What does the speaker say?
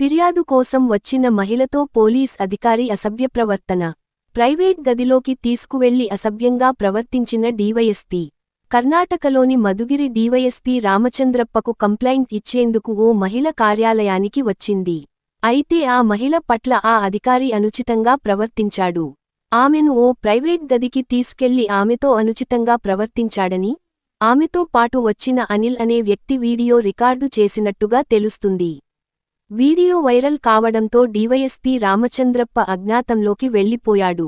ఫిర్యాదు కోసం వచ్చిన మహిళతో పోలీస్ అధికారి అసభ్య ప్రవర్తన. ప్రైవేట్ గదిలోకి తీసుకువెళ్ళి అసభ్యంగా ప్రవర్తించిన డీవైఎస్పీ. కర్ణాటకలోని మధుగిరి డీవైఎస్పీ రామచంద్రప్పకు కంప్లైంట్ ఇచ్చేందుకు ఓ మహిళ కార్యాలయానికి వచ్చింది. అయితే ఆ మహిళ పట్ల ఆ అధికారి అనుచితంగా ప్రవర్తించాడు. ఆమెను ఓ ప్రైవేట్ గదికి తీసుకెళ్ళి ఆమెతో అనుచితంగా ప్రవర్తించాడని ఆమెతో పాటు వచ్చిన అనిల్ అనే వ్యక్తి వీడియో రికార్డు చేసినట్టుగా తెలుస్తుంది. వీడియో వైరల్ కావడంతో డీవైఎస్పీ రామచంద్రప్ప అజ్ఞాతంలోకి వెళ్ళిపోయాడు